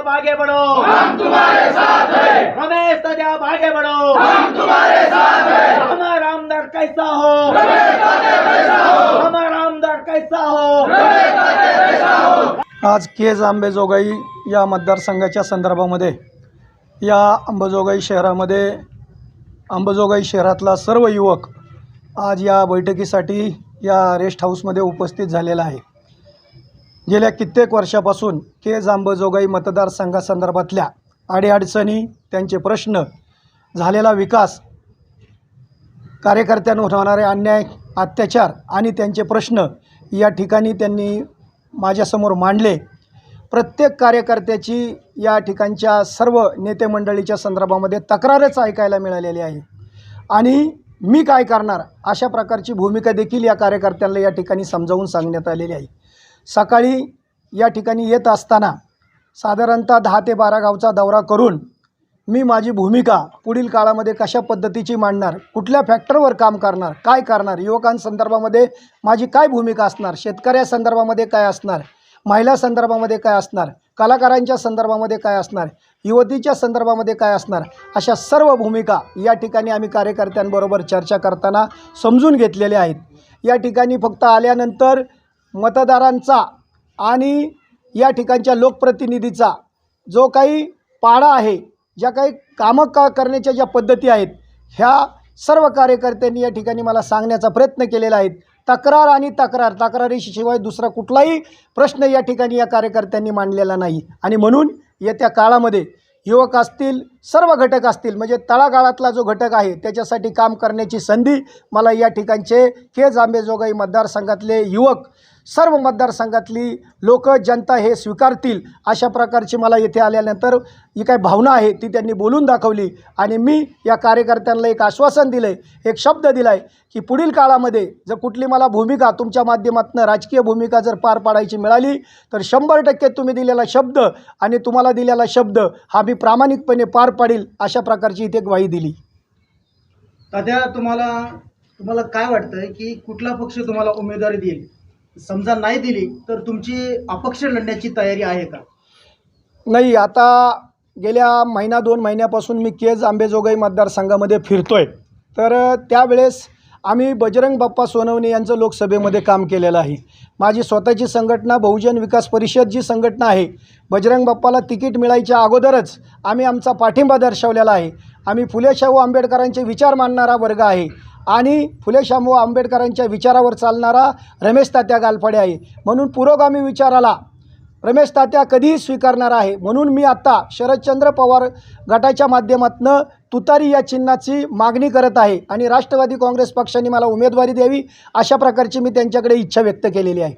सजा आगे बढ़ो. हम तुम्हारे साथ हैं। रमेश सजा आगे बढ़ो. हम तुम्हारे साथ हैं। हमारा आमदार कैसा हो? हमारा आमदार कैसा हो? आज केज आंबेजोगाई या मतदारसंघाच्या संदर्भामध्ये या अंबेजोगाई शहरामध्ये अंबेजोगाई शहरातला सर्व युवक आज या बैठकीसाठी या रेस्ट हाऊसमध्ये उपस्थित झालेला आहे. गेल्या कित्येक वर्षापासून केज जांबजोगाई मतदारसंघासंदर्भातल्या अडीअडचणी त्यांचे प्रश्न झालेला विकास कार्यकर्त्यांवर होणारे अन्याय अत्याचार आणि त्यांचे प्रश्न या ठिकाणी त्यांनी माझ्यासमोर मांडले. प्रत्येक कार्यकर्त्याची या ठिकाणच्या सर्व नेते मंडळीच्या संदर्भामध्ये तक्रारच ऐकायला मिळालेली आहे. आणि मी काय करणार अशा प्रकारची भूमिका देखील या कार्यकर्त्यांना या ठिकाणी समजावून सांगण्यात आलेली आहे. सकाळी या ठिकाणी येत असताना साधारणतः दहा ते बारा गावचा दौरा करून मी माझी भूमिका पुढील काळामध्ये कशा पद्धतीची मांडणार कुठल्या फॅक्टरवर काम करणार काय करणार युवकांसंदर्भामध्ये माझी काय भूमिका असणार शेतकऱ्यासंदर्भामध्ये काय असणार महिला संदर्भामध्ये काय असणार कलाकारांच्या संदर्भामध्ये काय असणार युवतीच्या संदर्भामध्ये काय असणार अशा सर्व भूमिका या ठिकाणी आम्ही कार्यकर्त्यांबरोबर चर्चा करताना समजून घेतलेल्या आहेत. या ठिकाणी फक्त आल्यानंतर मतदारांचा आणि या ठिकाणच्या लोकप्रतिनिधीचा जो काही पाडा आहे ज्या काही कामं का करण्याच्या ज्या पद्धती आहेत ह्या सर्व कार्यकर्त्यांनी या ठिकाणी मला सांगण्याचा प्रयत्न केलेला आहे. तक्रार आणि तक्रार तक्रारीशिवाय दुसरा कुठलाही प्रश्न या ठिकाणी या कार्यकर्त्यांनी मांडलेला नाही. आणि म्हणून येत्या काळामध्ये युवक असतील सर्व घटक असतील म्हणजे तळागाळातला जो घटक आहे त्याच्यासाठी काम करण्याची संधी मला या ठिकाणचे केज आंबेजोगाई मतदारसंघातले युवक सर्व मतदारसंघातली लोक जनता हे स्वीकारतील अशा प्रकारची मला येथे आल्यानंतर ही काय भावना आहे ती त्यांनी बोलून दाखवली. आणि मी या कार्यकर्त्यांना एक आश्वासन दिलं आहे एक शब्द दिला आहे की पुढील काळामध्ये जर कुठली मला भूमिका तुमच्या माध्यमातून राजकीय भूमिका जर पार पाडायची मिळाली तर शंभर टक्के तुम्ही दिलेला शब्द आणि तुम्हाला दिलेला शब्द हा मी प्रामाणिकपणे पार पाडील अशा प्रकारची इथे ग्वाही दिली. तात्या तुम्हाला तुम्हाला काय वाटतंय की कुठला पक्ष तुम्हाला उमेदवारी देईल? समजा नाही दिली तर तुमची अपक्ष लढण्याची तयारी आहे का? नाही आता गेल्या महिना दोन महिन्यापासून मी केज आंबेजोगाई मतदारसंघामध्ये फिरतो आहे तर त्यावेळेस आम्ही बजरंग बाप्पा सोनवणे यांचं लोकसभेमध्ये काम केलेलं आहे. माझी स्वतःची संघटना बहुजन विकास परिषद जी संघटना आहे बजरंग बाप्पाला तिकीट मिळायच्या अगोदरच आम्ही आमचा पाठिंबा दर्शवलेला आहे. आम्ही फुले शाहू आंबेडकरांचे विचार मानणारा वर्ग आहे. आणि फुले शाहू आंबेडकरांच्या विचारावर चालणारा रमेश तात्या गालफाडे आहे म्हणून पुरोगामी विचाराला रमेश तात्या कधीही स्वीकारणार आहे. म्हणून मी आत्ता शरदचंद्र पवार गटाच्या माध्यमातून तुतारी या चिन्हाची मागणी करत आहे आणि राष्ट्रवादी काँग्रेस पक्षाने मला उमेदवारी द्यावी अशा प्रकारची मी त्यांच्याकडे इच्छा व्यक्त केलेली आहे.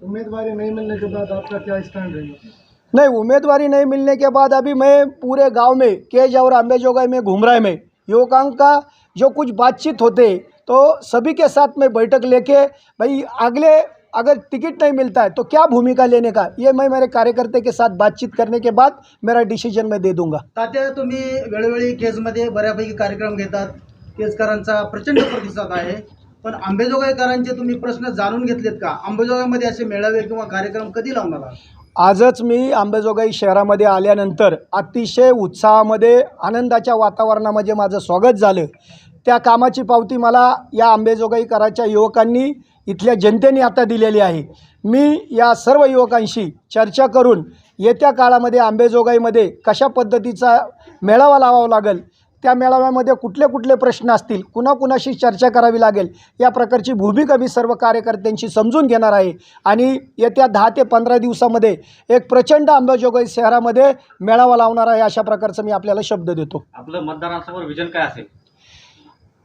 उमेदवारी नाही मिळने के बाद आपका क्या स्टैंड रहेगा नहीं उम्मीदवारी नहीं मिलने के बाद अभी मैं पूरे गांव में केज और अम्बेजोगाई में घूम रहा है मैं. युवकों का जो कुछ बातचीत होते तो सभी के साथ मैं बैठक लेके भाई अगले अगर टिकट नहीं मिलता है तो क्या भूमिका लेने का? ये मैं मेरे कार्यकर्ते के साथ बातचीत करने के बाद मेरा डिसीजन मैं दे दूंगा। तात्या तुम्ही वेळोवेळी केजमध्ये बऱ्यापैकी कार्यक्रम घेतात. केजकरांचा प्रचंड प्रतिसाद आहे. पण आंबेजोगाईकरांचे तुम्ही प्रश्न जाणून घेतलेत का? आंबेजोगाईमध्ये असे मेळावे किंवा कार्यक्रम कधी लावणार? आजच मी अंबेजोगाई शहरामध्ये आल्यानंतर अतिशय उत्साहामध्ये आनंदाच्या वातावरणामध्ये माझं स्वागत झालं. त्या कामाची पावती मला या आंबेजोगाई कराच्या युवकांनी इथल्या जनतेने आता दिलेली आहे. मी या सर्व युवकांशी चर्चा करून येत्या काळामध्ये आंबेजोगाईमध्ये कशा पद्धतीचा मेळावा लावावा लागेल त्या मेळाव्यामध्ये कुठले कुठले प्रश्न असतील कुणाकुणाशी चर्चा करावी लागेल या प्रकारची भूमिका मी सर्व कार्यकर्त्यांशी समजून घेणार आहे. आणि येत्या दहा ते पंधरा दिवसामध्ये एक प्रचंड अंबाजोगाई शहरामध्ये मेळावा लावणार आहे अशा प्रकारचा मी आपल्याला शब्द देतो. आपलं मतदारांसमोर विजन काय असेल?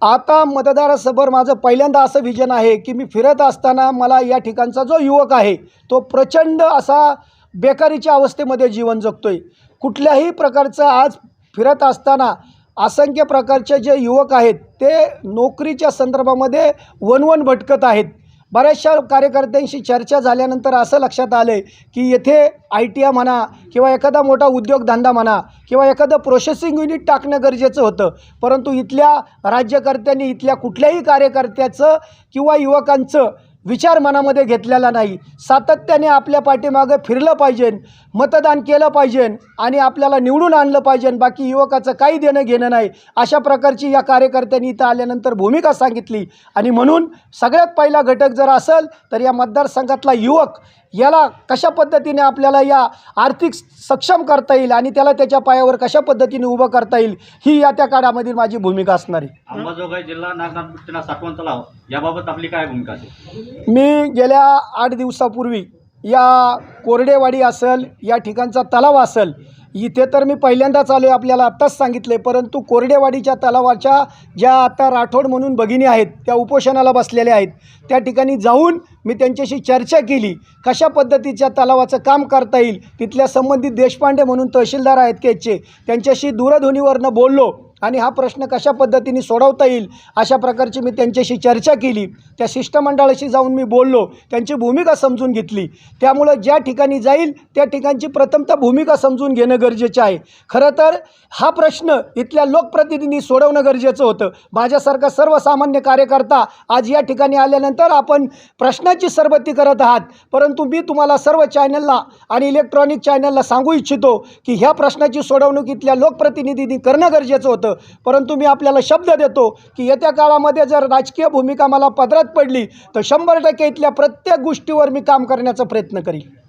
आता मतदारासमोर माझं पहिल्यांदा असं विजन आहे की मी फिरत असताना मला या ठिकाणचा जो युवक आहे तो प्रचंड असा बेकारीच्या अवस्थेमध्ये जीवन जगतो आहे कुठल्याही प्रकारचं आज फिरत असताना असंख्य प्रकारचे जे युवक आहेत ते नोकरीच्या संदर्भामध्ये वनवन भटकत आहेत. बऱ्याचशा कार्यकर्त्यांशी चर्चा झाल्यानंतर असं लक्षात आलं आहे की येथे आय टी आय म्हणा किंवा एखादा मोठा उद्योगधंदा म्हणा किंवा एखादं प्रोसेसिंग युनिट टाकणं गरजेचं होतं. परंतु इथल्या राज्यकर्त्यांनी इथल्या कुठल्याही कार्यकर्त्याचं किंवा युवकांचं विचार मनामध्ये घेतलेला नाही. सातत्याने आपल्या पाठीमागं फिरलं पाहिजे मतदान केलं पाहिजे आणि आपल्याला निवडून आणलं पाहिजे. बाकी युवकाचं काही देणं घेणं नाही. अशा प्रकारची या कार्यकर्त्यांनी इथं आल्यानंतर भूमिका सांगितली. आणि म्हणून सगळ्यात पहिला घटक जर असेल तर या मतदारसंघातला युवक याला कशा पद्धतीने आपल्याला या आर्थिक सक्षम करता येईल आणि त्याला त्याच्या पायावर कशा पद्धतीने उभं करता येईल ही या त्या काळामधील माझी भूमिका असणार आहे. अंबाजोगाई जिल्हा नागनाथ साठवण तलाव याबाबत आपली काय भूमिका असेल? मी गेल्या आठ दिवसापूर्वी या कोरडेवाडी असेल या ठिकाणचा तलाव असेल इथे तर मी पहिल्यांदाच आलो आहे आपल्याला आत्ताच सांगितले परंतु कोरडेवाडीच्या तलावाच्या ज्या आता राठोड म्हणून भगिनी आहेत त्या उपोषणाला बसलेल्या आहेत त्या ठिकाणी जाऊन मी त्यांच्याशी चर्चा केली कशा पद्धतीच्या तलावाचं काम करता येईल तिथल्या संबंधित देशपांडे म्हणून तहसीलदार आहेत केचे त्यांच्याशी दूरध्वनीवरनं बोललो आणि हा प्रश्न कशा पद्धतीने सोडवता येईल अशा प्रकारची मी त्यांच्याशी चर्चा केली. त्या शिष्टमंडळाशी जाऊन मी बोललो त्यांची भूमिका समजून घेतली. त्यामुळं ज्या ठिकाणी जाईल त्या ठिकाणची प्रथमतः भूमिका समजून घेणं गरजेचं आहे. खरं तर हा प्रश्न इथल्या लोकप्रतिनिधींनी सोडवणं गरजेचं होतं. माझ्यासारखा सर्वसामान्य कार्यकर्ता आज या ठिकाणी आल्यानंतर आपण प्रश्नाची सरबत्ती करत आहात. परंतु मी तुम्हाला सर्व चॅनलला आणि इलेक्ट्रॉनिक चॅनलला सांगू इच्छितो की ह्या प्रश्नाची सोडवणूक इथल्या लोकप्रतिनिधींनी करणं गरजेचं होतं. परंतु मी आपल्याला शब्द देतो की येत्या काळामध्ये जर राजकीय भूमिका मला पदरात पडली तर शंभर टक्के इथल्या प्रत्येक गोष्टीवर मी काम करण्याचा प्रयत्न करीन.